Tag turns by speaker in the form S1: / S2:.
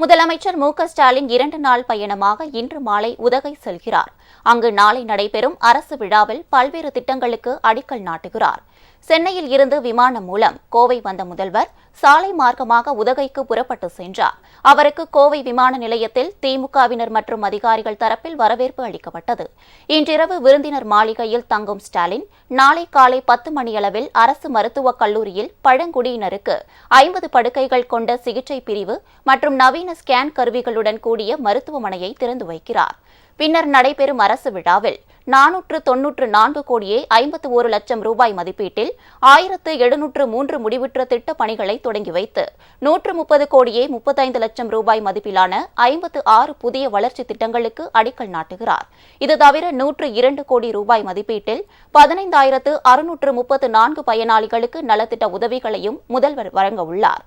S1: முதலமைச்சர் மு ஸ்டாலின் இரண்டு நாள் பயணமாக இன்று மாலை உதகை செல்கிறார். அங்கு நாளை நடைபெறும் அரசு விழாவில் பல்வேறு திட்டங்களுக்கு அடிக்கல் நாட்டுகிறார். சென்னையில் இருந்து விமானம் மூலம் கோவை வந்த முதல்வர் சாலை மார்க்கமாக உதகைக்கு புறப்பட்டு சென்றார். அவருக்கு கோவை விமான நிலையத்தில் திமுகவினர் மற்றும் அதிகாரிகள் தரப்பில் வரவேற்பு அளிக்கப்பட்டது. இன்றிரவு விருந்தினர் மாளிகையில் தங்கும் ஸ்டாலின் நாளை காலை பத்து மணியளவில் அரசு மருத்துவக் கல்லூரியில் பழங்குடியினருக்கு ஐம்பது படுக்கைகள் கொண்ட சிகிச்சை பிரிவு மற்றும் நவீன ஸ்கேன் கருவிகளுடன் கூடிய மருத்துவமனையை திறந்து வைக்கிறார். பின்னர் நடைபெறும் அரசு விழாவில் நானூற்று தொன்னூற்று நான்கு கோடியே ஐம்பத்து ஒரு லட்சம் ரூபாய் மதிப்பீட்டில் ஆயிரத்து எழுநூற்று மூன்று முடிவுற்ற திட்டப் பணிகளை தொடங்கி வைத்து நூற்று முப்பது கோடியே முப்பத்தைந்து லட்சம் ரூபாய் மதிப்பிலான ஐம்பத்து ஆறு புதிய வளர்ச்சி திட்டங்களுக்கு அடிக்கல் நாட்டுகிறார். இது தவிர நூற்று இரண்டு கோடி ரூபாய் மதிப்பீட்டில் பதினைந்தாயிரத்து அறுநூற்று முப்பத்து நான்கு பயனாளிகளுக்கு நலத்திட்ட உதவிகளையும் முதல்வர் வழங்க உள்ளார்.